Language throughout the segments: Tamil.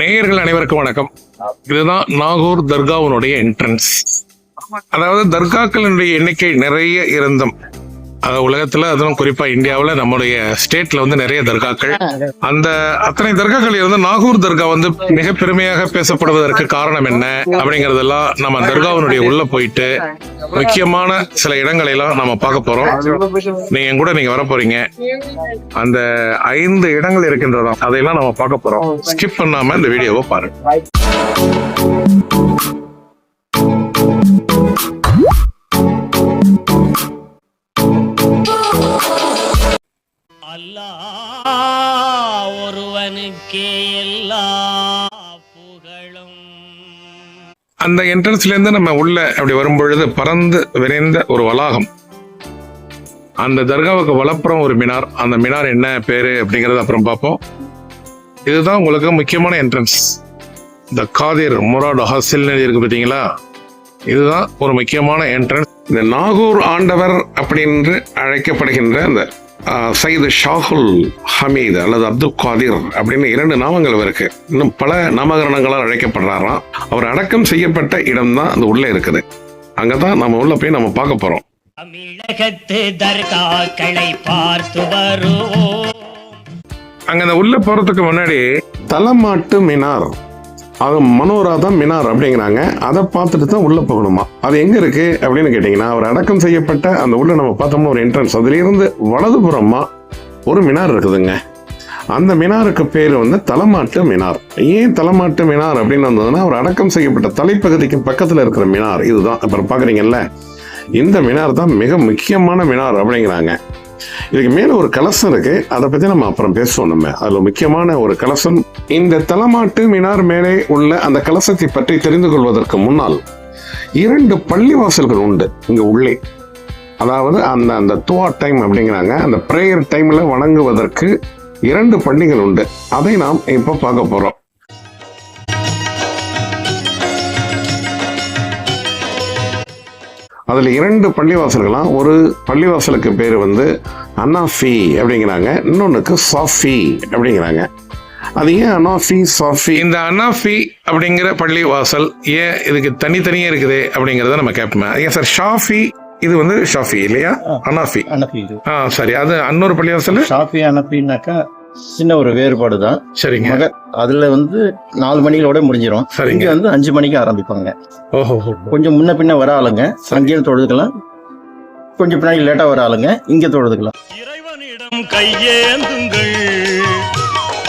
நேயர்கள் அனைவருக்கும் வணக்கம். இதுதான் நாகூர் தர்காவினுடைய என்ட்ரன்ஸ் அதாவது தர்காக்களினுடைய எண்ணிக்கை நிறைய இருந்தும். உலகத்துல அதுவும் குறிப்பா இந்தியாவுல நம்முடைய ஸ்டேட்ல வந்து நிறைய தர்காக்கள். அந்த அத்தனை தர்காக்கள் இருந்து நாகூர் தர்கா வந்து மிக பெருமையாக பேசப்படுவதற்கு காரணம் என்ன அப்படிங்கறதெல்லாம் நம்ம தர்காவினுடைய உள்ள போயிட்டு முக்கியமான சில இடங்களை எல்லாம் நம்ம பார்க்க போறோம். நீங்க கூட நீங்க வர போறீங்க. அந்த ஐந்து இடங்கள் இருக்கின்றதாம் அதையெல்லாம் நம்ம பார்க்க போறோம். ஸ்கிப் பண்ணாம இந்த வீடியோவை பாருங்க. ஒருவனுக்கே எல்லா புகழும். அந்த என்ட்ரன்ஸ்லேருந்து நம்ம உள்ள அப்படி வரும்பொழுது பறந்து விரைந்த ஒரு வளாகம். அந்த தர்காவுக்கு வலப்புறம் ஒரு மினார். அந்த மினார் என்ன பேரு அப்படிங்கறத அப்புறம் பார்ப்போம். இதுதான் உங்களுக்கு முக்கியமான என்ட்ரன்ஸ் இந்த காதிர் முராட் ஹாசில் இருக்கு பார்த்தீங்களா? இதுதான் ஒரு முக்கியமான என்ட்ரன்ஸ் இந்த நாகூர் ஆண்டவர் அப்படின்னு அழைக்கப்படுகின்ற அந்த சையது ஷாகுல் ஹமீத் அல்லது அப்துல் காதிர் அப்படின்னு இரண்டு நாமங்கள் இருக்கு. இன்னும் பல நாமகரணங்களால் அழைக்கப்படுறாராம். அவர் அடக்கம் செய்யப்பட்ட இடம்தான் அந்த உள்ள இருக்குது. அங்கதான் நம்ம உள்ள போய் நம்ம பார்க்க போறோம். தமிழகத்து தர்காக்களை பார்த்து வருவோம். அங்க அந்த உள்ள போறதுக்கு முன்னாடி தலமாட்டு மினார். அது மனோராதா மினார் அப்படிங்கிறாங்க. அதை பார்த்துட்டு தான் உள்ள போகணுமா? அது எங்க இருக்கு அப்படின்னு கேட்டீங்கன்னா அவர் அடக்கம் செய்யப்பட்ட அந்த உள்ள நம்ம பார்த்தோம்னா ஒரு என்ட்ரன்ஸ் அதுல இருந்து வலதுபுறமா ஒரு மினார் இருக்குதுங்க. அந்த மினாருக்கு பேர் வந்து தலமாட்டு மினார். ஏன் தலைமாட்டு மினார் அப்படின்னு வந்ததுன்னா அவர் அடக்கம் செய்யப்பட்ட தலைப்பகுதிக்கு பக்கத்துல இருக்கிற மினார். இதுதான். அப்புறம் பாக்குறீங்கல்ல இந்த மினார் தான் மிக முக்கியமான மினார் அப்படிங்கிறாங்க. இதுக்கு மேல ஒரு கலசம் இருக்கு. அதை பத்தி நம்ம அப்புறம் பேசுவோம் நம்ம. அதுல முக்கியமான ஒரு கலசம் இந்த தலமாட்டு மினார் மேலே உள்ள அந்த கலசத்தை பற்றி தெரிந்து கொள்வதற்கு முன்னால் இரண்டு பள்ளிவாசல்கள் உண்டு இங்க உள்ளே. அதாவது அந்த அந்த துவா டைம் அப்படிங்கிறாங்க. அந்த ப்ரேயர் டைம்ல வணங்குவதற்கு இரண்டு பள்ளிகள் உண்டு. அதை நாம் இப்போ பார்க்க போறோம். அதுல இரண்டு பள்ளிவாசல்களாம் ஒரு பள்ளிவாசலுக்கு பேர் வந்து அனாஃபி அப்படிங்கிறாங்க இன்னொன்னுக்கு சாஃபி அப்படிங்கிறாங்க. அது ஏன் அனாஃபி சாஃபி? இந்த அனாஃபி அப்படிங்கிற பள்ளிவாசல் ஏன் இதுக்கு தனித்தனியே இருக்குது அப்படிங்கறத நம்ம கேட்போம் ஏன் சார் ஷாஃபி இது வந்து ஷாஃபி இல்லையா? அனாஃபி ஆ சரி அது இன்னொரு பள்ளிவாசல்? ஷாஃபி அனப்பின்னாக்கா சின்ன ஒரு வேறுபாடு தான் சரிங்க. மக அதுல வந்து நாலு மணிகளோட முடிஞ்சிரும். சரிங்க. இங்க வந்து அஞ்சு மணிக்கு ஆரம்பிப்பாங்க. ஓஹோ. கொஞ்சம் முன்ன பின்ன வர ஆளுங்க அங்கேயும் தொழுதுக்கலாம். கொஞ்சம் பின்னாடி லேட்டா வர ஆளுங்க இங்க தொழுதுக்கலாம். இறைவனிடம் கையேந்துங்கள்.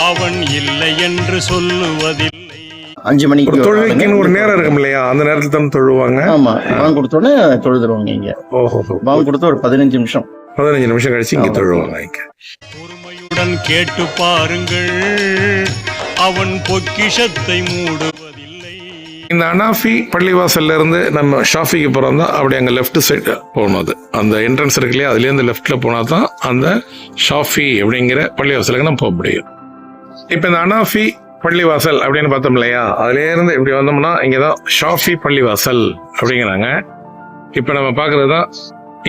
அவன் இல்லை என்று சொல்லுவதில்லை. அஞ்சு மணிக்கு. தொழுகைக்குன்னு ஒரு நேரம் இருக்கும் இல்லையா அந்த நேரத்துல தான் தொழுவாங்க? ஆமா பாங்க கொடுத்தோடனே தொழுதுருவாங்க இங்க. ஓஹோ. பாங்க கொடுத்த ஒரு பதினஞ்சு நிமிஷம். பதினஞ்சு நிமிஷம் கழிச்சு இங்க தொழுவாங்க இங்க. உடன் கேட்டு பாருங்கள். அவன் பொக்கிஷத்தை மூடுவதில்லை. இந்த அனாஃபி பள்ளிவாசல்ல இருந்து நம்ம ஷாஃபிக்கு போறோம் தான் அப்படி அங்க லெஃப்ட் சைடு போகணும் அது அந்த என்ட்ரன்ஸ் இருக்கு இல்லையா அதுலேருந்து லெஃப்ட்ல போனா தான் அந்த ஷாஃபி அப்படிங்கிற பள்ளிவாசலுக்கு நம்ம போக முடியும். இப்போ இந்த அனாஃபி பள்ளிவாசல் அப்படின்னு பார்த்தோம் இல்லையா அதுலேருந்து இப்படி வந்தோம்னா இங்கே தான் ஷாஃபி பள்ளிவாசல் அப்படிங்கிறாங்க. இப்போ நம்ம பார்க்கறது தான்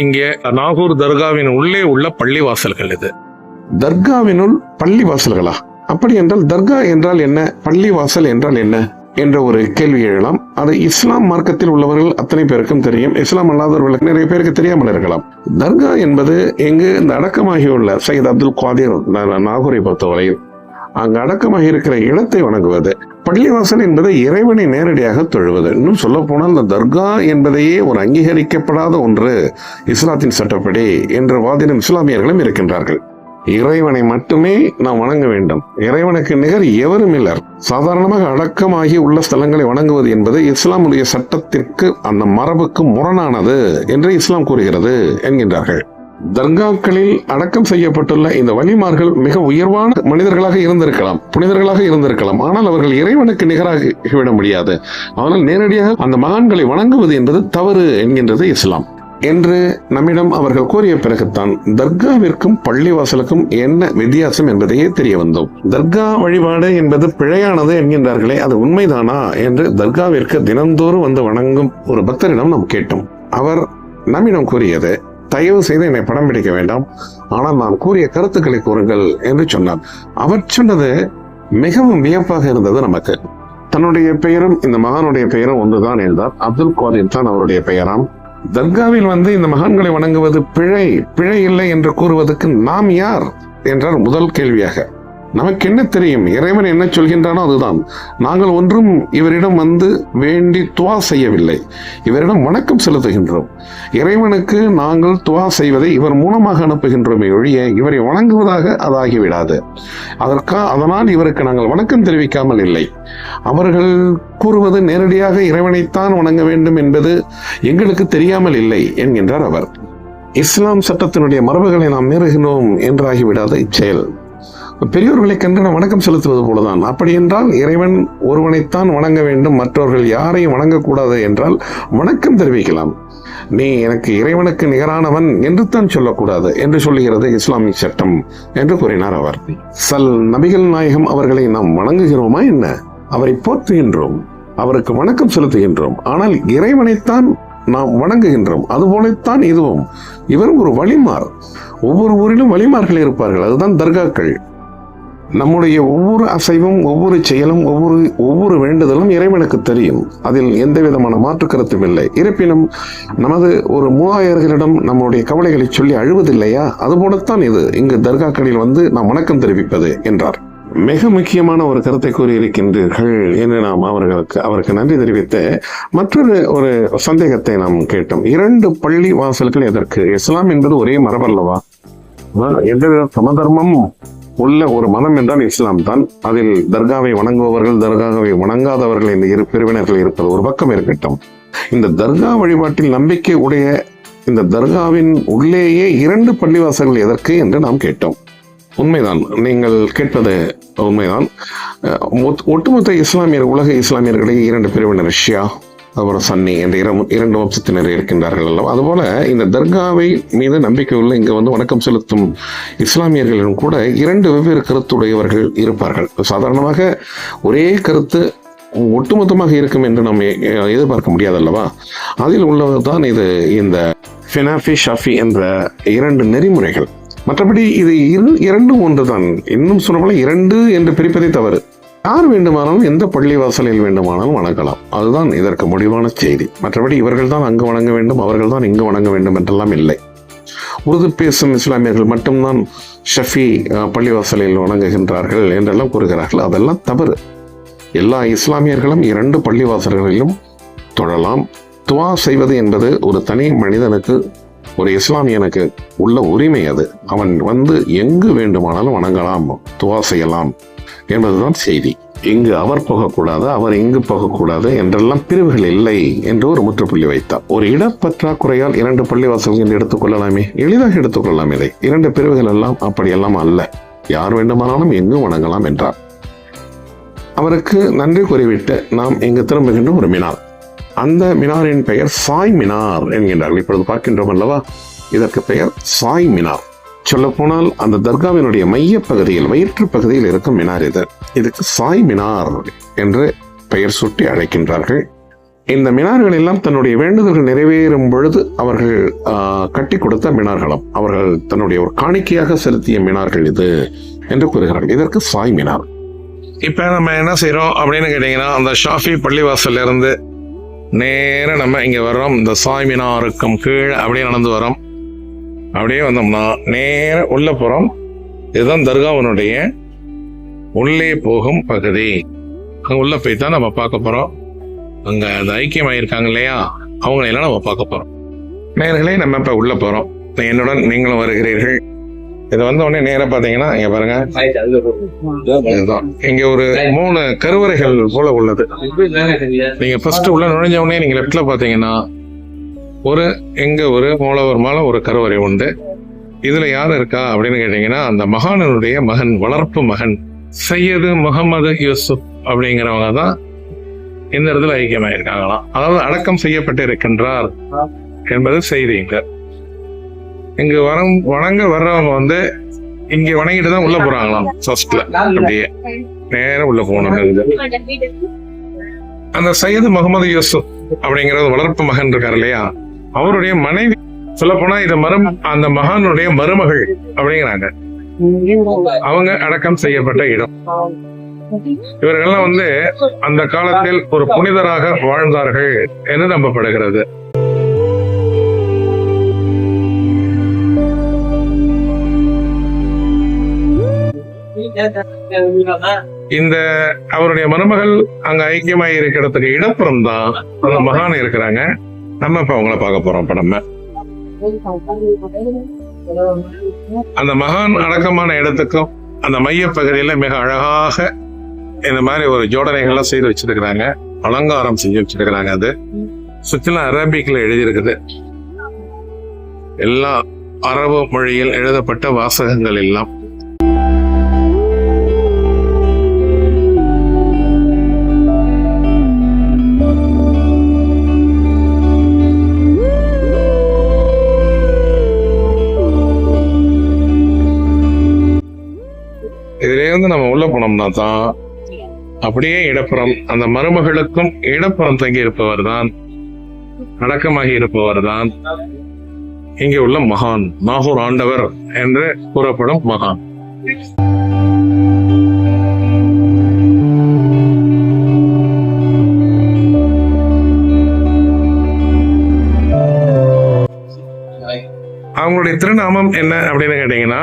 இங்கே நாகூர் தர்காவின் உள்ளே உள்ள பள்ளிவாசல்கள் இது. தர்காவினுள் பள்ளி வாசல்களா அப்படி என்றால் தர்கா என்றால் என்ன? பள்ளிவாசல் என்றால் என்ன? என்ற ஒரு கேள்வி எழலாம் அது இஸ்லாம் மார்க்கத்தில் உள்ளவர்கள் அத்தனை பேருக்கும் தெரியும். இஸ்லாம் அல்லாதவர்களுக்கு நிறைய பேருக்கு தெரியாமல் இருக்கலாம். தர்கா என்பது எங்கு இந்த அடக்கமாகியுள்ள சையத் அப்துல் குவாதிர் நாகூரை பொறுத்தவரையில் அங்கு அடக்கமாகி இருக்கிற இடத்தை வணங்குவது பள்ளிவாசல் என்பது இறைவனை நேரடியாக தொழுவது. இன்னும் சொல்ல போனால் இந்த தர்கா என்பதையே ஒரு அங்கீகரிக்கப்படாத ஒன்று இஸ்லாத்தின் சட்டப்படி என்று வாதிடும் இஸ்லாமியர்களும் இருக்கின்றார்கள். இறைவனை மட்டுமே நாம் வணங்க வேண்டும். இறைவனுக்கு நிகர் எவரும் இல்லர். சாதாரணமாக அடக்கமாகி உள்ள ஸ்தலங்களை வணங்குவது என்பது இஸ்லாமுடைய சட்டத்திற்கு அந்த மரபுக்கு முரணானது என்று இஸ்லாம் கூறுகிறது என்கின்றார்கள். தர்காக்களில் அடக்கம் செய்யப்பட்டுள்ள இந்த வலிமார்கள் மிக உயர்வான மனிதர்களாக இருந்திருக்கலாம் புனிதர்களாக இருந்திருக்கலாம். ஆனால் அவர்கள் இறைவனுக்கு நிகராக விட முடியாது. ஆனால் நேரடியாக அந்த மகான்களை வணங்குவது என்பது தவறு என்கின்றது இஸ்லாம். என்று நம்மிடம் அவர்கள் கூறிய பிறகுதான் தர்காவிற்கும் பள்ளிவாசலுக்கும் என்ன வித்தியாசம் என்பதையே தெரிய வந்தோம். தர்கா வழிபாடு என்பது பிழையானது என்கின்றார்களே அது உண்மைதானா என்று தர்காவிற்கு தினந்தோறும் வந்து வணங்கும் ஒரு பக்தரிடம் நாம் கேட்டோம். அவர் நம்மிடம் கூறியது தயவு செய்து என்னை படம் பிடிக்க வேண்டாம் ஆனால் நான் கூறிய கருத்துக்களை கூறுங்கள் என்று சொன்னார். அவர் சொன்னது மிகவும் வியப்பாக இருந்தது நமக்கு. தன்னுடைய பெயரும் இந்த மகானுடைய பெயரும் ஒன்றுதான் என்றார். அப்துல் காதிர் தான் அவருடைய பெயராம். தர்காவில் வந்து இந்த மகான்களை வணங்குவது பிழை பிழை இல்லை என்று கூறுவதற்கு நாம் யார்? என்றார் முதல் கேள்வியாக நமக்கு என்ன தெரியும்? இறைவன் என்ன சொல்கின்றானோ அதுதான். நாங்கள் ஒன்றும் இவரிடம் வந்து வேண்டி துவா செய்யவில்லை. இவரிடம் வணக்கம் செலுத்துகின்றோம். இறைவனுக்கு நாங்கள் துவா செய்வதை இவர் மூலமாக அனுப்புகின்றோமே ஒழிய இவரை வணங்குவதாக அதாகிவிடாது. அதற்கா அதனால் இவருக்கு நாங்கள் வணக்கம் தெரிவிக்காமல் இல்லை. அவர்கள் கூறுவது நேரடியாக இறைவனைத்தான் வணங்க வேண்டும் என்பது எங்களுக்கு தெரியாமல் இல்லை என்கின்றார் அவர். இஸ்லாம் சட்டத்தினுடைய மரபுகளை நாம் மீறுகிறோம் என்றாகிவிடாத இச்செயல். பெரியோர்களை கண்டு வணக்கம் செலுத்துவது போலதான். அப்படி என்றால் இறைவன் ஒருவனைத்தான் வணங்க வேண்டும் மற்றவர்கள் யாரையும் வணங்கக்கூடாது என்றால் வணக்கம் தெரிவிக்கலாம். நீ எனக்கு இறைவனுக்கு நிகரானவன் என்று தான் சொல்லக்கூடாது என்று சொல்லுகிறது இஸ்லாமிய சட்டம் என்று கூறினார் அவர். சல் நபிகள் நாயகம் அவர்களை நாம் வணங்குகிறோமா என்ன? அவரை போற்றுகின்றோம் அவருக்கு வணக்கம் செலுத்துகின்றோம். ஆனால் இறைவனைத்தான் நாம் வணங்குகின்றோம் அதுபோலத்தான் இதுவும். இவரும் ஒரு வழிமார். ஒவ்வொரு ஊரிலும் வழிமார்கள் இருப்பார்கள் அதுதான் தர்காக்கள். நம்முடைய ஒவ்வொரு அசைவும் ஒவ்வொரு செயலும் ஒவ்வொரு ஒவ்வொரு வேண்டுதலும் இறைவனுக்கு தெரியும். அதில் எந்த விதமான மாற்று கருத்தும் இல்லை. இருப்பினும் நமது ஒரு மூவாயர்களிடம் நம்முடைய கவலைகளை சொல்லி அழுவதில்லையா? அதுபோலத்தான் இது. இங்கு தர்காக்களில் வந்து நாம் வணக்கம் தெரிவிப்பது என்றார். மிக முக்கியமான ஒரு கருத்தை கூறியிருக்கின்றீர்கள் என்று நாம் அவர்களுக்கு அவருக்கு நன்றி தெரிவித்து மற்றொரு ஒரு சந்தேகத்தை நாம் கேட்டோம். இரண்டு பள்ளி வாசல்கள் எதற்கு? இஸ்லாம் என்பது ஒரே மரபல்லவா? எந்த சமதர்மம் உள்ள ஒரு மதம் என்றால் இஸ்லாம் தான். அதில் தர்காவை வணங்குபவர்கள் தர்காவை வணங்காதவர்கள் இந்த இரு பிரிவினர்கள் இருப்பது ஒரு பக்கம் இருக்கட்டும். இந்த தர்கா வழிபாட்டில் நம்பிக்கை உடைய இந்த தர்காவின் உள்ளேயே இரண்டு பள்ளிவாசல்கள் எதற்கு என்று நாம் கேட்டோம். உண்மைதான். நீங்கள் கேட்பது உண்மைதான். ஒட்டுமொத்த இஸ்லாமியர் உலக இஸ்லாமியர்களை இரண்டு பிரிவினர் ஷியா அப்புறம் சன்னி இந்த இரம்- இரண்டு வம்சத்தினர் இருக்கின்றார்கள் அல்லவா? அதுபோல் இந்த தர்காவை மீது நம்பிக்கை உள்ள இங்கே வந்து வணக்கம் செலுத்தும் இஸ்லாமியர்களிடம் கூட இரண்டு வெவ்வேறு கருத்துடையவர்கள் இருப்பார்கள். சாதாரணமாக ஒரே கருத்து ஒட்டுமொத்தமாக இருக்கும் என்று நாம் எதிர்பார்க்க முடியாதல்லவா அதில் தான் இது இந்த ஃபினாஃபி ஷாஃபி என்ற இரண்டு நெறிமுறைகள். மற்றபடி இது இரு- இரண்டும் ஒன்றுதான். இன்னும் சொல்லப்போல இரண்டு என்று பிரிப்பதே தவறு. யார் வேண்டுமானாலும் எந்த பள்ளிவாசலில் வேண்டுமானாலும் வணங்கலாம். அதுதான் இதற்கு முடிவான செய்தி. மற்றபடி இவர்கள் தான் அங்கு வணங்க வேண்டும் அவர்கள் தான் இங்கு வணங்க வேண்டும் என்றெல்லாம் இல்லை. உருது பேசும் இஸ்லாமியர்கள் மட்டும்தான் ஷஃபி பள்ளிவாசலில் வணங்குகின்றார்கள் என்றெல்லாம் கூறுகிறார்கள். அதெல்லாம் தவறு. எல்லா இஸ்லாமியர்களும் இரண்டு பள்ளிவாசல்களிலும் தொழலாம் துவா செய்வது என்பது ஒரு தனி மனிதனுக்கு ஒரு இஸ்லாமியனுக்கு உள்ள உரிமை அது. அவன் வந்து எங்கு வேண்டுமானாலும் வணங்கலாம் துவா செய்யலாம். என்பதுதான் செய்தி. இங்கு அவர் போகக்கூடாது அவர் இங்கு போகக்கூடாது என்றெல்லாம் பிரிவுகள் இல்லை என்று ஒரு முற்றுப்புள்ளி வைத்தார். ஒரு இடப்பற்றாக்குறையால் இரண்டு பள்ளிவாசல்கள் என்று எடுத்துக்கொள்ளலாமே? எளிதாக எடுத்துக்கொள்ளலாம் இதை. இரண்டு பிரிவுகள் எல்லாம் அப்படியெல்லாம் அல்ல. யார் வேண்டுமானாலும் எங்கு வணங்கலாம் என்றார். அவருக்கு நன்றி கூறிவிட்டு நாம் இங்கு திரும்புகின்ற ஒரு மினார். அந்த மினாரின் பெயர் சாய் மினார் என்கின்றார்கள். இப்பொழுது பார்க்கின்றோம் அல்லவா? இதற்கு பெயர் சாய் மினார். சொல்லப்போனால் அந்த தர்காவினுடைய மைய பகுதியில் வயிற்று பகுதியில் இருக்கும் மினார் இது. இதுக்கு சாய் மினார் என்று பெயர் சூட்டி அழைக்கின்றார்கள். இந்த மினார்கள் எல்லாம் தன்னுடைய வேண்டுதல்கள் நிறைவேறும் பொழுது அவர்கள் கட்டி கொடுத்த மினார்களாம் அவர்கள் தன்னுடைய ஒரு காணிக்கையாக செலுத்திய மினார்கள் இது என்று கூறுகிறார்கள். இதற்கு சாய் மினார். இப்போ நம்ம என்ன செய்கிறோம் அப்படின்னு கேட்டிங்கன்னா அந்த ஷாஃபி பள்ளிவாசல்ல இருந்து நேராக நம்ம இங்கே வர்றோம். இந்த சாய்மினாருக்கும் கீழே அப்படியே நடந்து வரோம் அப்படியே வந்தோம்னா நேர உள்ள போறோம். இதுதான் தர்காவனுடைய உள்ளே போகும் பகுதி. அங்கே உள்ள போய் தான் நம்ம பார்க்க போறோம். அங்க அந்த ஐக்கியமாயிருக்காங்க இல்லையா? அவங்களையெல்லாம் நம்ம பார்க்க போறோம். நேர்களே நம்ம இப்ப உள்ள போறோம். என்னுடன் நீங்களும் வருகிறீர்கள். இது வந்த உடனே நேரா பாத்தீங்கன்னா இங்க பாருங்க. இதுதான். இங்க ஒரு மூணு கருவறைகள் போல உள்ளது. நீங்க ஃபர்ஸ்ட் உள்ள நுழைஞ்ச உடனே நீங்க லெஃப்ட்ல பாத்தீங்கன்னா ஒரு எங்க ஒரு மூலவர் மேலே ஒரு கருவறை உண்டு. இதுல யார் இருக்கா அப்படின்னு கேட்டீங்கன்னா அந்த மகானனுடைய மகன் வளர்ப்பு மகன் சையது முகமது யூசுப் அப்படிங்கிறவங்க தான் இந்த இடத்துல ஐக்கியமாயிருக்காங்களாம். அதாவது அடக்கம் செய்யப்பட்டு இருக்கின்றார் என்பது செய்தி இங்க. இங்க வரம் வணங்க வர்றவங்க வந்து இங்க வணங்கிட்டு தான் உள்ள போறாங்களாம் ஃபர்ஸ்ட்ல அப்படியே நேரம் உள்ள போனாங்க அந்த சையது முகமது யூசுப் அப்படிங்கிறது வளர்ப்பு மகன் இருக்கார் இல்லையா? அவருடைய மனைவி சொல்ல போனா இது மரும் அந்த மகானுடைய மருமகள் அப்படிங்கிறாங்க. அவங்க அடக்கம் செய்யப்பட்ட இடம். இவர்கள்லாம் வந்து அந்த காலத்தில் ஒரு புனிதராக வாழ்ந்தார்கள் என்று நம்பப்படுகிறது. இந்த அவருடைய மருமகள் அங்க ஐக்கியமாய் இருக்கிற இடத்துக்கு இடப்புறம் தான் அந்த மகான் இருக்கிறாங்க. நம்ம இப்ப அவங்கள பார்க்க போறோம். இப்ப நம்ம அந்த மகான் அடக்கமான இடத்துக்கும் அந்த மைய பகுதியில மிக அழகாக இந்த மாதிரி ஒரு ஜோடனைகள்லாம் செய்து வச்சிருக்கிறாங்க. அலங்காரம் செஞ்சு வச்சிருக்கிறாங்க அது. சுற்றிலும் அரபிக்ல எழுதியிருக்குது. எல்லா அரபு மொழியில் எழுதப்பட்ட வாசகங்கள் எல்லாம். சொன்னா தான் அப்படியே இடப்புறம் அந்த மருமகளுக்கும் இடப்புறம் தங்கி இருப்பவர் தான் அடக்கமாகி இருப்பவர் தான். இங்கே உள்ள மகான் நாகூர் ஆண்டவர் என்று கூறப்படும் மகான். அவங்களுடைய திருநாமம் என்ன அப்படின்னு கேட்டீங்கன்னா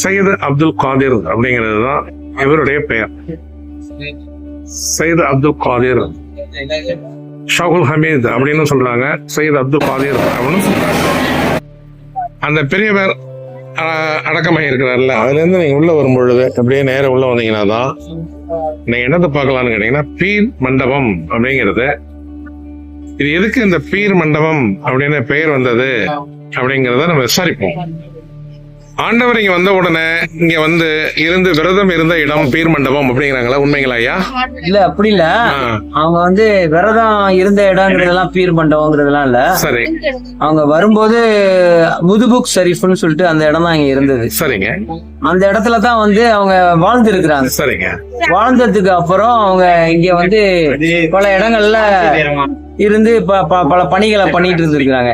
சையது அப்துல் காதிர் அப்படிங்கிறது தான் இவருடைய பெயர். சையத் அப்துல் காதிர். ஷாகுல் ஹமீத் அப்படின்னு சொல்றாங்க. சையத் அப்துல் காதிர் அப்படின்னு சொல்றாங்க அந்த பெரியவர் அடக்கமாக இருக்கிறார்ல. அதுல இருந்து நீங்க உள்ள வரும் பொழுது அப்படியே நேரம் உள்ள வந்தீங்கன்னா தான் நீங்கள் என்னத்தை பார்க்கலாம்னு கேட்டீங்கன்னா பீர் மண்டபம் அப்படிங்கிறது. இது எதுக்கு இந்த பீர் மண்டபம் அப்படின்னு பெயர் வந்தது அப்படிங்கிறத நம்ம விசாரிப்போம். ஆண்டவர் இங்க வந்த உடனே இங்க வந்து இருந்து விரதம் இருந்த இடம் பீர் மண்டபம் அப்படிங்கிறாங்களா? உண்மைங்களா ஐயா? இல்ல அப்படி இல்ல. அவங்க வந்து விரதம் இருந்த இடங்கிறதெல்லாம் பீர் மண்டபங்கிறதெல்லாம் இல்ல. சரி. அவங்க வரும்போது முதுபுக் ஷரீஃப்னு சொல்லிட்டு அந்த இடம் தான் இங்க இருந்தது. சரிங்க. அந்த இடத்துல தான் வந்து அவங்க வாழ்ந்து இருக்கிறாங்க சரிங்க. வாழ்ந்ததுக்கு அப்புறம் அவங்க இங்க வந்து பல இடங்கள்ல இருந்து பல பணிகளை பண்ணிட்டு இருந்திருக்கிறாங்க.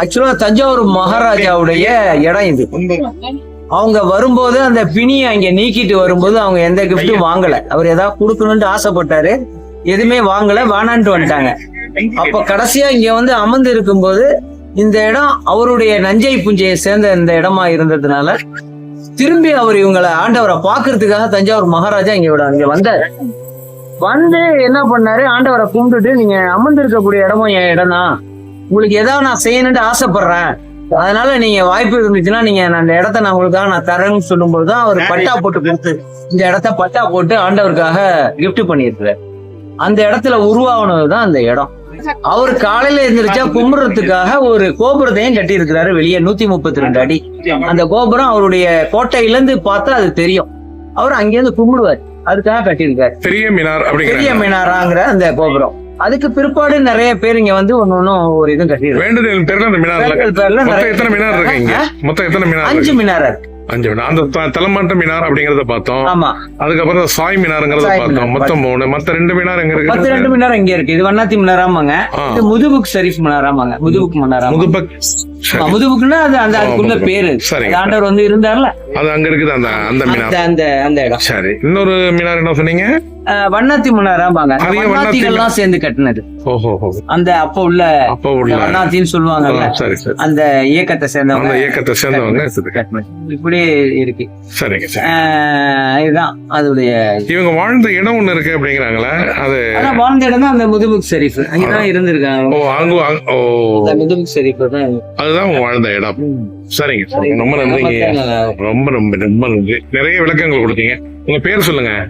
ஆக்சுவலா தஞ்சாவூர் மகாராஜாவுடைய இடம் இது. அவங்க வரும்போது அந்த பிணியை அங்க நீக்கிட்டு வரும்போது அவங்க எந்த கிஃப்டும் வாங்கல. அவர் ஏதாவது கொடுக்கணும்னு ஆசைப்பட்டாரு. எதுவுமே வாங்கல வேணான்ட்டு வந்துட்டாங்க. அப்ப கடைசியா இங்க வந்து அமர்ந்து இருக்கும்போது இந்த இடம் அவருடைய நஞ்சை புஞ்சையை சேர்ந்த இந்த இடமா இருந்ததுனால திரும்பி அவர் இவங்களை ஆண்டவரை பாக்குறதுக்காக தஞ்சாவூர் மகாராஜா இங்க விட இங்க வந்தாரு. வந்து என்ன பண்ணாரு? ஆண்டவரை கும்பிட்டுட்டு நீங்க அமர்ந்து இருக்கக்கூடிய இடமும் என் இடம் தான் உங்களுக்கு ஏதாவது நான் செய்யணும்னு ஆசைப்படுறேன். அதனால நீங்க வாய்ப்பு இருந்துச்சுன்னா நீங்க அந்த இடத்த நான் உங்களுக்காக நான் தரேன்னு சொல்லும்போது தான் அவர் பட்டா போட்டு கொடுத்து இந்த இடத்த பட்டா போட்டு ஆண்டவருக்காக gift பண்ணியிருக்கிறார். அந்த இடத்துல உருவாகுனது தான் அந்த இடம். அவர் காலையில எழுந்திரிச்சா கும்பிடுறதுக்காக ஒரு கோபுரத்தையும் கட்டி இருக்கிறாரு வெளியே நூத்தி முப்பத்தி ரெண்டு அடி. அந்த கோபுரம் அவருடைய கோட்டையில இருந்து பார்த்தா அது தெரியும். அவர் அங்கேருந்து கும்பிடுவார். அதுக்காக கட்டியிருக்காரு. பெரிய மினார் பெரிய மினாராங்கிற அந்த கோபுரம். அதுக்கு பிற்பாடு நிறைய பேர் இங்க வந்து ஒன்னு ஒன்னும் ஒரு இதுவும் கட்டியிருக்காங்க. வேண்டுதல் பேர்ல அந்த மினார் பேர்ல எத்தனை மினார் இருக்கு இங்க? மொத்தம் எத்தனை மினார் அஞ்சு மினார் இருக்கு. அஞ்சு மினார். அந்த தலமாட்ட மினார் அப்படிங்கறத பார்த்தோம். ஆமா. அதுக்கப்புறம் சாய் மினாருங்கிறத பார்த்தோம். மினார். மொத்தம் மூணு மத்த ரெண்டு மினார் எங்க பத்து ரெண்டு இருக்கு மினார் இங்க இருக்கு இது வண்ணாத்தி மினாராமாங்க ஆ. இது முதுபுக் ஷரீஃப் மினாராமாங்க முதுபுக் மினாராமா முதுபக். முதுபுக்குன்னா அது அந்த அதுக்குள்ள. பேரு. ஆண்டவர் வந்து இருந்தார்ல? அது அங்க இருக்குது அந்த அந்த மினார். அந்த அந்த இடம். சரி. இன்னொரு மினார் என்ன சொன்னீங்க? வண்ணாத்தி ஏன் வண்ணாத்தி வண்ணாத்திகள்லாம் சேர்ந்து கட்டினது. அந்த அப்ப உள்ள அப்ப உள்ள. வண்ணாத்தின்னு சொல்லுவாங்கல்ல. அந்த இயக்கத்தை சேர்ந்தவங்க இயக்கத்தை சேர்ந்தவங்க இருக்குது. இப்படி இருக்கு. சரிங்க இதுதான் அதோடைய இவங்க வாழ்ந்த இடம் ஒண்ணு இருக்கு அப்படிங்கிறாங்களே? அது வாழ்ந்த இடம் தான் அந்த முதுபுக் ஷெரீஃப். அங்கதான் இருந்திருக்காங்க. ஓ அந்த முதுபுக் ஷெரீஃப் தான் அதுதான் வாழ்ந்த இடம். சரிங்க சரிங்க. ரொம்ப நன்றிங்க ரொம்ப ரொம்ப ரொம்ப நன்றி. நிறைய விளக்கங்கள் கொடுத்தீங்க. உங்க பேர் சொல்லுங்க.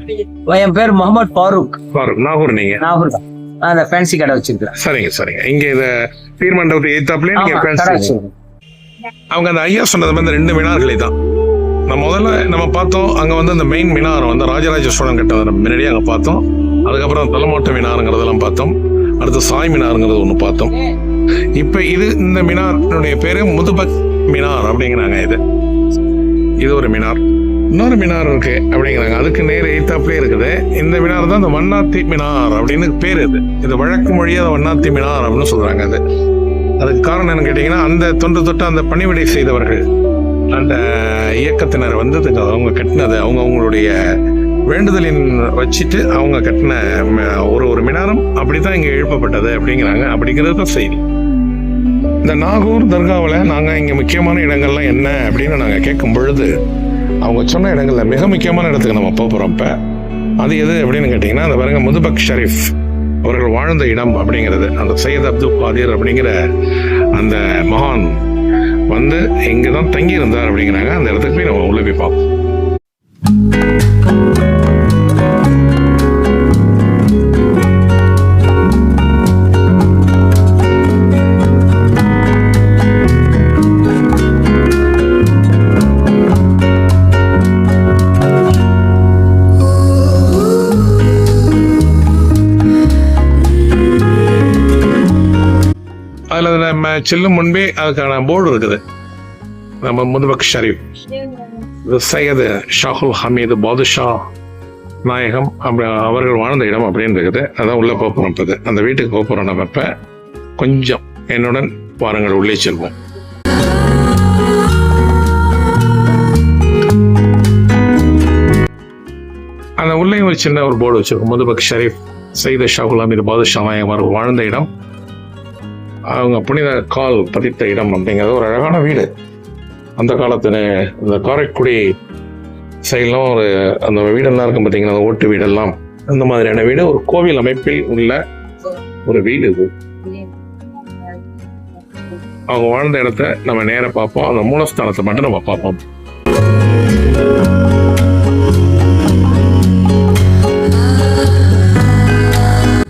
என் பேர் முகமது ஃபாரூக். பாரு- நாகூர் நீங்க. நாகூர் தான். அந்த ஃபேன்சி கடை வச்சிருக்கிறேன். சரிங்க சரிங்க. இங்க இந்த பீர் மண்டபத்தை எய்த்தாப்லயே நீங்க. வச்சிருக்கேன். அவங்க அந்த ஐயா சொன்னது மாதிரி இந்த ரெண்டு மினார்களை தான் முதல்ல நம்ம பார்த்தோம் அங்கே வந்து அந்த மெயின் மினாரம் வந்து ராஜராஜ சோழன் கட்டதை நம்ம முன்னாடியே அங்கே பார்த்தோம். அதுக்கப்புறம் தலைமோட்ட மினாருங்கிறதெல்லாம் பார்த்தோம். அடுத்து சாய் மினாருங்கிறது ஒன்று பார்த்தோம். இப்போ இது இந்த மினாருடைய பேரு முதுபக் மினார் அப்படிங்கிறாங்க இது. இது ஒரு மினார். இன்னொரு மினார் இருக்கு அப்படிங்கிறாங்க. அதுக்கு நேர் எய்த்தாப்லேயே இருக்குது. இந்த மினார் தான் இந்த வண்ணாத்தி மினார் அப்படின்னு பேர் இது இது வழக்கு மொழியா வண்ணாத்தி மினார் அப்படின்னு சொல்கிறாங்க அது. அதுக்கு காரணம் என்னன்னு கேட்டிங்கன்னா அந்த தொன்று தொட்டு அந்த பணிவிடை செய்தவர்கள். அந்த இயக்கத்தினர் வந்து அவங்க கட்டினது அவங்க அவங்களுடைய வேண்டுதலின் வச்சுட்டு அவங்க கட்டின ஒரு ஒரு மினாரம் அப்படித்தான் இங்க எழுப்பப்பட்டது அப்படிங்கிறாங்க. அப்படிங்கிறது தான் செய்தி. இந்த நாகூர் தர்காவில் நாங்கள் இங்கே முக்கியமான இடங்கள்லாம் என்ன அப்படின்னு நாங்கள் கேட்கும் பொழுது அவங்க சொன்ன இடங்களில் மிக முக்கியமான இடத்துக்கு நம்ம போக போகிறோம் இப்போ. அது எது அப்படின்னு கேட்டிங்கன்னா அந்த பாருங்க முதுபக் ஷரீஃப் அவர்கள் வாழ்ந்த இடம் அப்படிங்கிறது அந்த சையத் அப்துல் காதிர் அப்படிங்கிற அந்த மகான் வந்து இங்கே தான் தங்கி இருந்தார் அப்படிங்கிறாங்க. அந்த இடத்துக்கு போய் நம்ம உள்ளே போய் பார்ப்போம். அதில் நம்ம செல்லும் முன்பே அதுக்கான போர்டு இருக்குது. நம்ம முதுபக் ஷரீஃப் சையது ஷாகுல் ஹமீது பாதுஷா நாயகம். அப்படி அவர்கள் வாழ்ந்த இடம் அப்படின்னு இருக்குது. அதான் உள்ளே போகிறோம் இப்போ அந்த வீட்டுக்கு போகிறோம் நம்ம இப்போ. கொஞ்சம் என்னுடன் வாருங்கள் உள்ளே செல்வோம். அந்த உள்ளே ஒரு சின்ன ஒரு போர்டு வச்சிருக்கோம். முதுபக் ஷரீஃப் சையது ஷாகுல் ஹமீது பாதுஷா நாயகம் அவர்கள் வாழ்ந்த இடம். அவங்க புனித கால் பதித்த இடம் அப்படிங்கிறது ஒரு அழகான வீடு. அந்த காலத்தில் இந்த காரைக்குடி சைட்லாம் ஒரு அந்த வீடெல்லாம் இருக்கும் பார்த்தீங்கன்னா அந்த ஓட்டு வீடெல்லாம். அந்த மாதிரியான வீடு. ஒரு கோவில் அமைப்பில் உள்ள ஒரு வீடு இது. அவங்க வாழ்ந்த இடத்த நம்ம நேராக பார்ப்போம். அந்த மூலஸ்தானத்தை மட்டும் நம்ம பார்ப்போம்.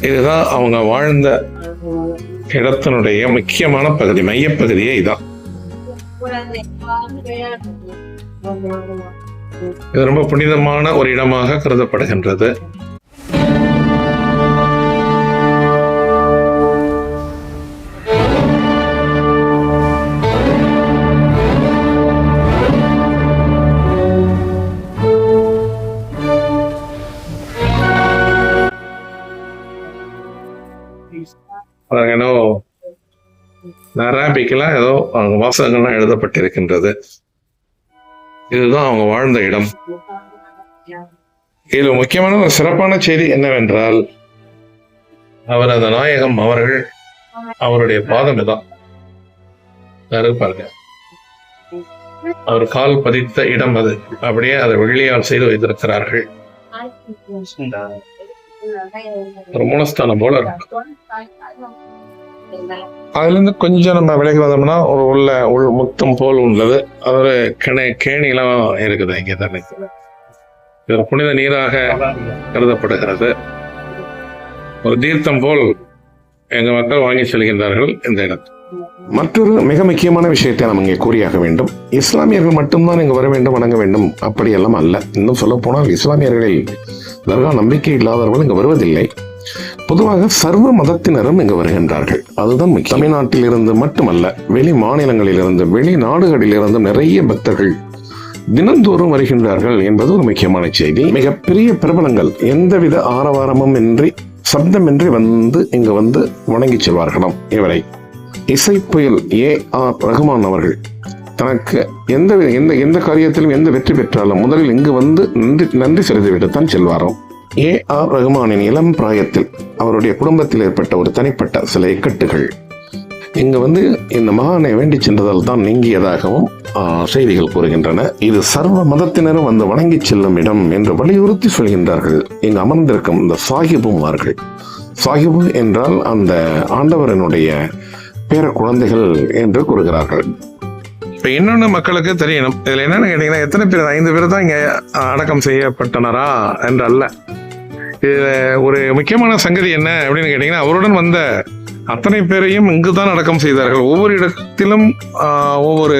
இதுதான் அவங்க வாழ்ந்த இடத்தினுடைய முக்கியமான பகுதி மையப்பகுதியே இதான் இது ரொம்ப புனிதமான ஒரு இடமாக கருதப்படுகின்றது. நராபிக்கெல்லாம் ஏதோ அவங்க வாசகங்கள்லாம் எழுதப்பட்டிருக்கின்றது. இதுதான் அவங்க வாழ்ந்த இடம். இதுல முக்கியமான ஒரு சிறப்பான செய்தி என்னவென்றால் அவர் அந்த நாயகம் அவர்கள் அவருடைய பாதம் இதான் பாருங்க. அவர் கால் பதித்த இடம் அது. அப்படியே அதை வெள்ளியால் செய்து வைத்திருக்கிறார்கள். மூலஸ்தானம் போல இருக்கு அதுல இருந்து கொஞ்சம் நம்ம விலகி வந்தோம்னா ஒரு உள்ள உள் முத்தம் போல் உள்ளது. அது ஒரு கிணை கேணிலாம் இருக்குது இங்க தானே இது புனித நீராக கருதப்படுகிறது. ஒரு தீர்த்தம் போல் எங்க மக்கள் வாங்கி செல்கின்றார்கள் இந்த இடத்தில். மற்றொரு மிக முக்கியமான விஷயத்தை நாம் இங்கே கூறியாக வேண்டும். இஸ்லாமியர்கள் மட்டும்தான் இங்கு வர வேண்டும் வணங்க வேண்டும். அப்படியெல்லாம் அல்ல. இன்னும் சொல்ல போனால் இஸ்லாமியர்களில் தர்கா நம்பிக்கை இல்லாதவர்கள் இங்கு வருவதில்லை. பொதுவாக சர்வ மதத்தினரும் இங்கு வருகின்றார்கள். அதுதான் தமிழ்நாட்டிலிருந்து தமிழ்நாட்டில் இருந்து மட்டுமல்ல வெளி மாநிலங்களில் இருந்து வெளிநாடுகளில் இருந்து நிறைய பக்தர்கள் தினந்தோறும் வருகின்றார்கள் என்பது ஒரு முக்கியமான செய்தி. மிகப்பெரிய பிரபலங்கள் எந்தவித ஆரவாரமும் இன்றி சப்தமின்றி வந்து இங்கு வந்து வணங்கி செல்வார்களாம் இவரை. இசை புயல் ஏ ஆர் ரகுமான் அவர்கள் தனக்கு எந்த எந்த எந்த காரியத்திலும் எந்த வெற்றி பெற்றாலும் முதலில் இங்கு வந்து நன்றி நன்றி செலுத்திவிட்டு தான் செல்வாராம். ஏ ஆர் ரகுமானின் இளம் பிராயத்தில் அவருடைய குடும்பத்தில் ஏற்பட்ட ஒரு தனிப்பட்ட சில இக்கட்டுகள். இங்கே வந்து இந்த மகானை வேண்டி சென்றதால் தான் நீங்கியதாகவும் செய்திகள் கூறுகின்றன. இது சர்வ மதத்தினரும் வந்து வணங்கி செல்லும் இடம் என்று வலியுறுத்தி சொல்கின்றார்கள். இங்கு அமர்ந்திருக்கும் இந்த சாஹிபுமார்கள் சாகிபு என்றால் அந்த ஆண்டவரனுடைய பேர குழந்தைகள் என்று கூறுகிறார்கள். இப்ப இன்னொன்னு மக்களுக்கு தெரியணும். இதுல என்னன்னு கேட்டீங்கன்னா எத்தனை பேர் ஐந்து பேர் தான் இங்க அடக்கம் செய்யப்பட்டனரா என்று அல்ல இதுல ஒரு முக்கியமான சங்கதி என்ன அப்படின்னு கேட்டீங்கன்னா அவருடன் வந்த அத்தனை பேரையும் இங்குதான் அடக்கம் செய்தார்கள். ஒவ்வொரு இடத்திலும் ஒவ்வொரு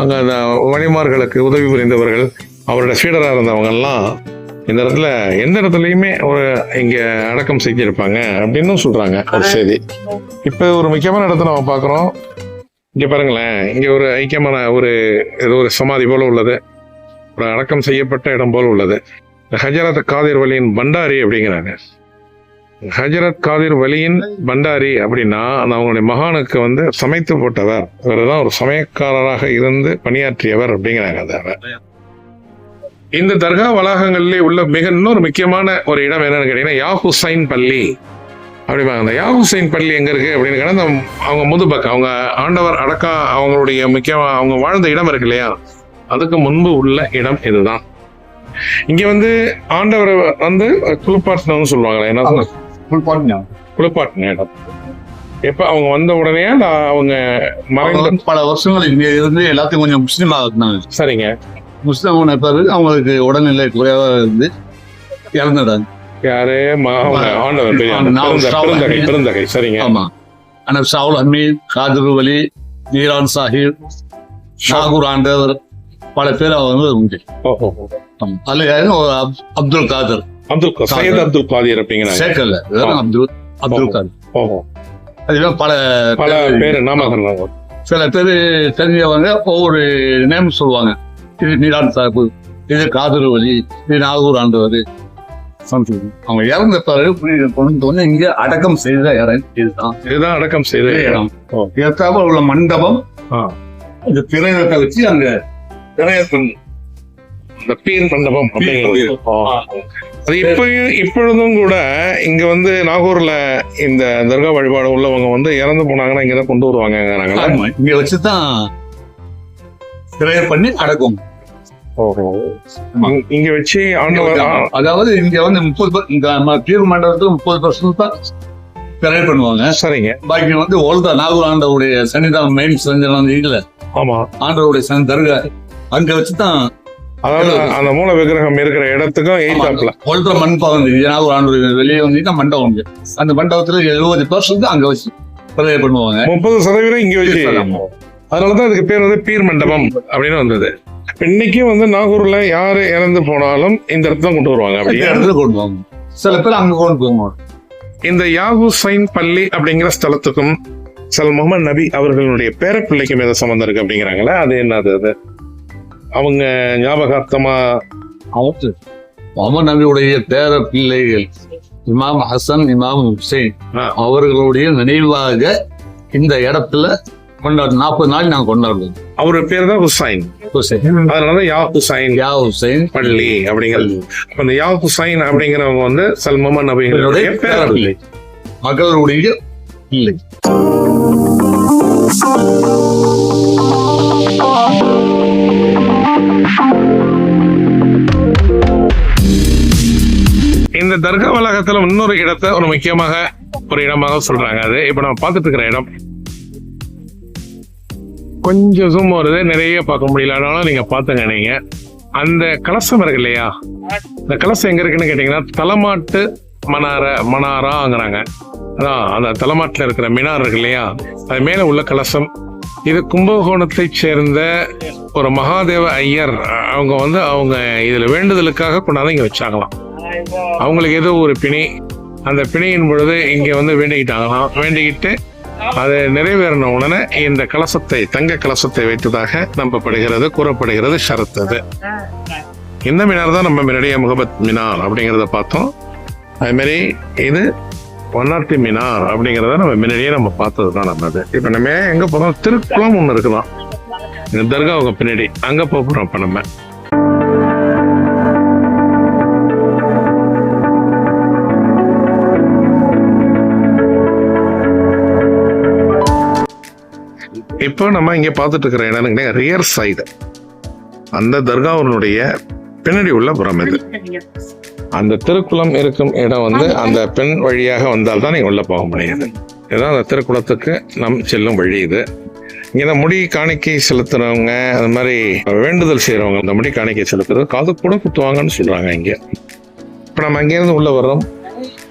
அங்க அந்த வழிமார்களுக்கு உதவி புரிந்தவர்கள் அவரோட சீடராக இருந்தவங்க எல்லாம் இந்த இடத்துல எந்த இடத்துலயுமே ஒரு இங்க அடக்கம் செஞ்சிருப்பாங்க அப்படின்னு சொல்றாங்க ஒரு செய்தி. இப்ப ஒரு முக்கியமான இடத்த நம்ம பாக்குறோம் இங்க பாருங்களேன் இங்க ஒரு ஐக்கியமான ஒரு ஏதோ ஒரு சமாதி போல உள்ளது. ஒரு அடக்கம் செய்யப்பட்ட இடம் போல உள்ளது. ஹஜரத் காதிர் வலியின் பண்டாரி அப்படிங்கிறாங்க. ஹஜரத் காதிர் வலியின் பண்டாரி அப்படின்னா அந்த அவங்களுடைய மகானுக்கு வந்து சமைத்து போட்டவர். இவர் தான் ஒரு சமயக்காரராக இருந்து பணியாற்றியவர் அப்படிங்கிறாங்க அந்த இந்த தர்கா வளாகங்களிலே உள்ள மிக இன்னொரு முக்கியமான ஒரு இடம் என்னன்னு கேட்டீங்கன்னா யா ஹுசைன் பள்ளி. அப்படிம்பாங்க அந்த யா ஹுசைன் பள்ளி எங்க இருக்கு அப்படின்னு கேட்டா அந்த அவங்க முதுபக்கம் அவங்க ஆண்டவர் அடக்கா அவங்களுடைய முக்கிய அவங்க வாழ்ந்த இடம் இருக்கு இல்லையா? அதுக்கு முன்பு உள்ள இடம் இதுதான். இங்க வந்து ஆண்டவரை வந்து குளிப்பாட்டினு சொல்லுவாங்களே என்ன சொல்ல- குளிப்பாட்டின இடம். எப்ப அவங்க வந்த உடனே அவங்க மறைந்த பல வருஷங்கள் இங்க இருந்து எல்லாத்தையும் கொஞ்சம் முஸ்லீம் இருந்தாங்க சரிங்க. முஸ்லீம் பிறகு அவங்களுக்கு உடல்நிலை குறைவா இருந்து இறந்துட்டாங்க. யாரு ஆண்டவர் பெருந்தகை பெருந்தகை சரிங்க. ஆமா. ஆனா சாவுல் அமீத் காதிர் வலி நீரான் சாஹிப் ஷாகூர் ஆண்டவர் பல பேர் அவங்க உண்டு. அதுல யாரும் அப்துல் காதர். அப்துல் சையத் அப்துல் காதிர் அப்படிங்கிறாங்க. சேர்க்கல அப்துல் அப்துல் காதர். அதுல பல பல பேர் நாமக்கல் சில பேர் தெரிஞ்சவங்க ஒவ்வொரு நேம் சொல்லுவாங்க. இது நீரான் சாஹிப் இது காதர் வலி இது நாகூர் ஆண்டவர் something. அவங்க இறந்த பிறகு கொண்டு வந்து இங்க அடக்கம் செய்த இடம் இதுதான் இதுதான் அடக்கம் செய்த இடம். இதற்காக உள்ள மண்டபம். இந்த திரையத்தை வச்சு அங்க திரையத்தின் இந்த பீர் மண்டபம் அப்படிங்கிறது. அது இப்பயும் இப்பொழுதும் கூட இங்க வந்து நாகூர்ல இந்த தர்கா வழிபாடு உள்ளவங்க வந்து இறந்து போனாங்கன்னா இங்கதான் கொண்டு வருவாங்க இங்க வச்சுதான் திரைய பண்ணி அடக்கும் இங்க வச்சு அதாவது இங்க வந்து முப்பது per- இங்க நம்ம தீர் மண்டபத்துக்கு முப்பது பர்சன்ட் தான் திரை பண்ணுவாங்க. சரிங்க. பாக்கி வந்து ஓல்டா நாகூர் ஆண்டவுடைய சன்னிதானம் மெயின் சன்னிதானம் இல்ல ஆமா. ஆண்டவருடைய சன் தர்கா அங்க வச்சுதான் அதாவது அந்த மூல விக்கிரகம் இருக்கிற இடத்துக்கும் எய்தாப்ல ஓல்டா மண்பாவம் நாகூர் ஆண்டு வெளியே வந்து மண்டபம் அந்த மண்டபத்துல எழுபது பர்சன்ட் அங்க வச்சு பண்ணுவாங்க. முப்பது சதவீதம் இங்க வச்சு. அதனாலதான் அதுக்கு பேர் வந்து பீர் மண்டபம் அப்படின்னு வந்தது. இன்னைக்கும் வந்து நாகூர்ல யாரு இறந்து போனாலும் இந்த இடத்துல கொண்டு வருவாங்க. கொண்டு போவாங்க சில பேர் அங்க கொண்டு போவாங்க இந்த யாகுசைன் பள்ளி அப்படிங்கிற ஸ்தலத்துக்கும் சல் முகமது நபி அவர்களுடைய பேரப்பிள்ளைக்கும் ஏதோ சம்மந்தம் இருக்கு அப்படிங்கிறாங்களே அது என்னது அது? அவங்க ஞாபகார்த்தமா? முகமது நபியுடைய பேர பிள்ளைகள் இமாம் ஹசன் இமாம் ஹுசைன். அவர்களுடைய நினைவாக இந்த இடத்துல கொண்டாடு நாற்பது நாள் நாங்க கொண்டாடுவோம். அவரு பேர் தான் ஹுசைன். ஹுசைன். அதனால யா ஹுசைன். யா ஹுசைன். பள்ளி அப்படிங்கிறது அப்ப இந்த யா ஹுசைன் அப்படிங்கிறவங்க வந்து சல் முகமது நபிகளுடைய இவருடைய பேரப்பிள்ளை. மகளுடைய பிள்ளை. இந்த தர்கா வளாகத்துல இன்னொரு இடத்தை ஒரு முக்கியமாக ஒரு இடமாக சொல்றாங்க அது. இப்ப நம்ம பார்த்துட்டு இருக்கிற இடம் கொஞ்சம் ஜூம் வருது நிறைய பார்க்க முடியல. அதனால நீங்க பாத்துங்க நீங்க. அந்த கலசம் இருக்கு இல்லையா? இந்த கலசம் எங்க இருக்குன்னு கேட்டீங்கன்னா தலைமாட்டு மனார மனாராங்கிறாங்க அதான் அந்த தலைமாட்டில் இருக்கிற மினார் இருக்கு இல்லையா? அது மேல உள்ள கலசம். இது கும்பகோணத்தை சேர்ந்த ஒரு மகாதேவ ஐயர். அவங்க வந்து அவங்க இதுல வேண்டுதலுக்காக கொண்டாந்து இங்க வச்சாங்களாம். அவங்களுக்கு ஏதோ ஒரு பிணி. அந்த பிணியின் பொழுது இங்க வந்து வேண்டிக்கிட்டாங்களாம். வேண்டிக்கிட்டு அது நிறைவேறின உடனே இந்த கலசத்தை தங்க கலசத்தை வைத்ததாக நம்பப்படுகிறது கூறப்படுகிறது ஷரத் அது இந்த மினார் தான் நம்ம முன்னாடியே முகமத் மினார் அப்படிங்கிறத பார்த்தோம். அது மாதிரி இது ஒன்னாட்டி மினார் அப்படிங்கிறத நம்ம முன்னாடியே நம்ம பார்த்தது தான் நம்ம அது இப்போ நம்ம எங்க போகிறோம் திருக்குளம் ஒன்று இருக்குதான். இந்த தர்காவுக்கு பின்னாடி. அங்க போக போறோம் இப்போ நம்ம. இப்போ நம்ம இங்க பார்த்துட்டு இருக்கிற இடம்னு ரியர் சைடு அந்த தர்காவினுடைய பின்னாடி உள்ள புறம் இது. அந்த திருக்குளம் இருக்கும் இடம் வந்து அந்த பெண் வழியாக வந்தால் தான் நீங்க உள்ள போக முடியுது. இதுதான் அந்த திருக்குளத்துக்கு நம் செல்லும் வழி இது. இங்க முடி காணிக்கை செலுத்துறவங்க அது மாதிரி வேண்டுதல் செய்யறவங்க இந்த முடி காணிக்கை செலுத்துறது காது கூட குத்துவாங்கன்னு சொல்றாங்க இங்க. இப்ப நம்ம அங்கேருந்து உள்ள வர்றோம்.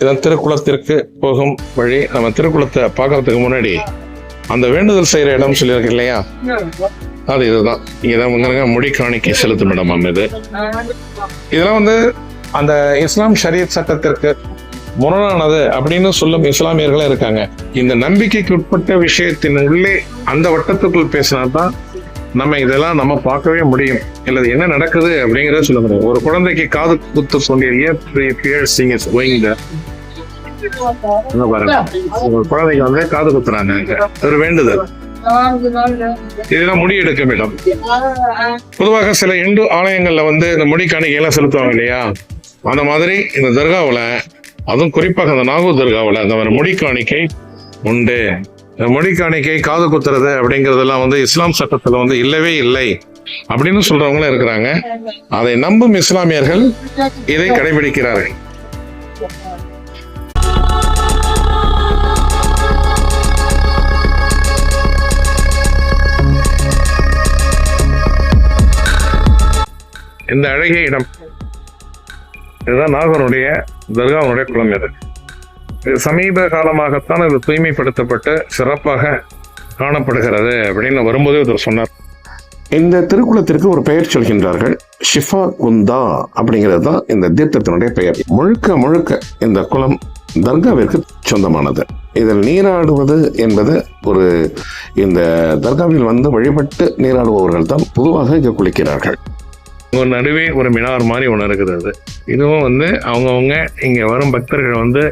இதான் திருக்குளத்திற்கு போகும் வழி. நம்ம திருக்குளத்தை பார்க்கறதுக்கு முன்னாடி அந்த வேண்டுதல் செய்யற இடம் சொல்லியிருக்கு இல்லையா? அது இதுதான். இங்க முடி காணிக்கை செலுத்தும் இடமாம் இது இதெல்லாம் வந்து அந்த இஸ்லாம் ஷரியத் சட்டத்திற்கு முரணானது அப்படின்னு சொல்லும் இஸ்லாமியர்களும் இருக்காங்க. இந்த நம்பிக்கைக்கு உட்பட்ட விஷயத்தின் உள்ளே அந்த வட்டத்துக்குள் பேசினா தான் நம்ம இதெல்லாம் நம்ம பார்க்கவே முடியும். இல்ல இது என்ன நடக்குது அப்படிங்கறத சொல்ல முடியும். ஒரு குழந்தைக்கு காது குத்து piercing is going there. குழந்தைங்க பாருங்க. வந்து காது குத்துறாங்க. ஒரு வேண்டுதல். இதெல்லாம் முடி எடுக்கும் மேடம். பொதுவாக சில இந்து ஆலயங்கள்ல வந்து இந்த முடி காணிக்கையெல்லாம் செலுத்துவாங்க இல்லையா? அந்த மாதிரி இந்த தர்காவில் அதுவும் குறிப்பாக அந்த நாகூர் தர்காவில் அந்த மாதிரி முடி காணிக்கை உண்டு. இந்த முடி காணிக்கை காது குத்துறது அப்படிங்கறதெல்லாம் வந்து இஸ்லாம் சட்டத்துல வந்து இல்லவே இல்லை அப்படின்னு சொல்றவங்களும் இருக்கிறாங்க. அதை நம்பும் இஸ்லாமியர்கள் இதை கடைபிடிக்கிறார்கள். இந்த அழகிய இடம். இதுதான் நாகருடைய தர்காவுடைய குளம் இது சமீப காலமாகத்தான் இது தூய்மைப்படுத்தப்பட்டு சிறப்பாக காணப்படுகிறது அப்படின்னு வரும்போது இவர் சொன்னார். இந்த திருக்குளத்திற்கு ஒரு பெயர் சொல்கின்றார்கள் ஷிஃபா குந்தா அப்படிங்கிறது தான் இந்த தீர்த்தத்தினுடைய பெயர். முழுக்க முழுக்க இந்த குளம் தர்காவிற்கு சொந்தமானது. இதில் நீராடுவது என்பது ஒரு இந்த தர்காவில் வந்து வழிபட்டு நீராடுபவர்கள் தான் பொதுவாக இங்கே குளிக்கிறார்கள். உங்க நடுவே ஒரு மினார் மாதிரி ஒன்று இருக்கிறது இதுவும் வந்து அவங்கவுங்க இங்க வரும் பக்தர்கள் வந்து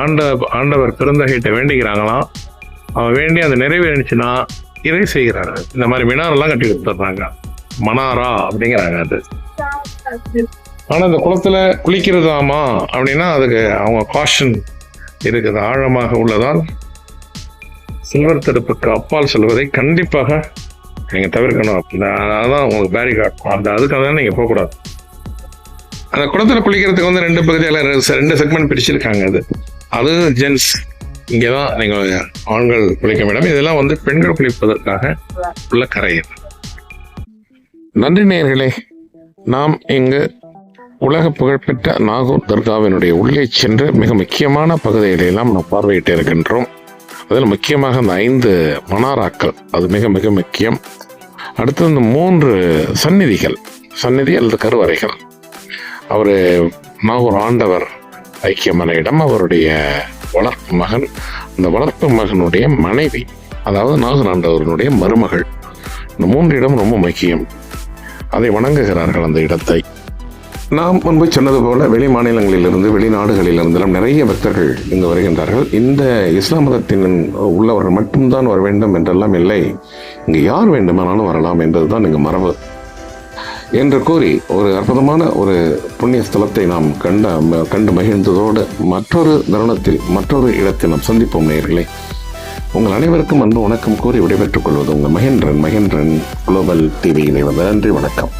ஆண்ட ஆண்டவர் பெருந்தகைட்ட வேண்டிக்கிறாங்களாம். அவன் வேண்டி அது நிறைவேறிச்சுன்னா இதை செய்கிறாரு இந்த மாதிரி மினாரெல்லாம் கட்டி கொடுத்துட்றாங்க. மனாரா அப்படிங்கிறாங்க அது. ஆனா இந்த குளத்துல குளிக்கிறதாமா அப்படின்னா அதுக்கு அவங்க காஷன் இருக்குது. ஆழமாக உள்ளதால் சில்வர் தடுப்புக்கு அப்பால் செல்வதை கண்டிப்பாக நீங்க தவிர்க்கணும் அப்படின்னா அதான் உங்களுக்கு பேரிகார்ட் அந்த அதுக்காக தான் நீங்க போகக்கூடாது. அந்த குளத்துல குளிக்கிறதுக்கு வந்து ரெண்டு பகுதியில் ரெண்டு செக்மெண்ட் பிரிச்சிருக்காங்க அது. அது ஜென்ஸ் இங்கே தான் நீங்கள் ஆண்கள் குளிக்கும் இடம் இதெல்லாம் வந்து பெண்கள் குளிப்பதற்காக உள்ள கரை நன்றி நேயர்களே. நாம் இங்கு உலக புகழ்பெற்ற நாகூர் தர்காவினுடைய உள்ளே சென்று மிக முக்கியமான பகுதிகளை எல்லாம் நாம் பார்வையிட்டு இருக்கின்றோம். அதில் முக்கியமாக அந்த ஐந்து மனாராக்கள் அது மிக மிக முக்கியம். அடுத்து இந்த மூன்று சந்நிதிகள் சந்நிதி அல்லது கருவறைகள். அவர் நாகூர் ஆண்டவர் ஐக்கியமலையிடம் அவருடைய வளர்ப்பு மகன் அந்த வளர்ப்பு மகனுடைய மனைவி அதாவது நாகூர் ஆண்டவருடைய மருமகள். இந்த மூன்று இடம் ரொம்ப முக்கியம். அதை வணங்குகிறார்கள் அந்த இடத்தை. நாம் முன்பு சொன்னது போல வெளி மாநிலங்களிலிருந்து வெளிநாடுகளிலிருந்தெல்லாம் நிறைய பக்தர்கள் இங்கு வருகின்றார்கள். இந்த இஸ்லாம் மதத்தின் உள்ளவர்கள் மட்டும்தான் வர வேண்டும் என்றெல்லாம் இல்லை. இங்கு யார் வேண்டுமானாலும் வரலாம் என்பதுதான் இங்கு மரபு. என்று கூறி ஒரு அற்புதமான ஒரு புண்ணிய ஸ்தலத்தை நாம் கண்ட கண்டு மகிழ்ந்ததோடு மற்றொரு தருணத்தில் மற்றொரு இடத்தில் நாம் சந்திப்போம் நேயர்களே. உங்கள் அனைவருக்கும் அன்பு வணக்கம் கூறி விடைபெற்றுக் கொள்வது உங்கள் மகேந்திரன் மகேந்திரன் குளோபல் டிவி நன்றி வணக்கம்.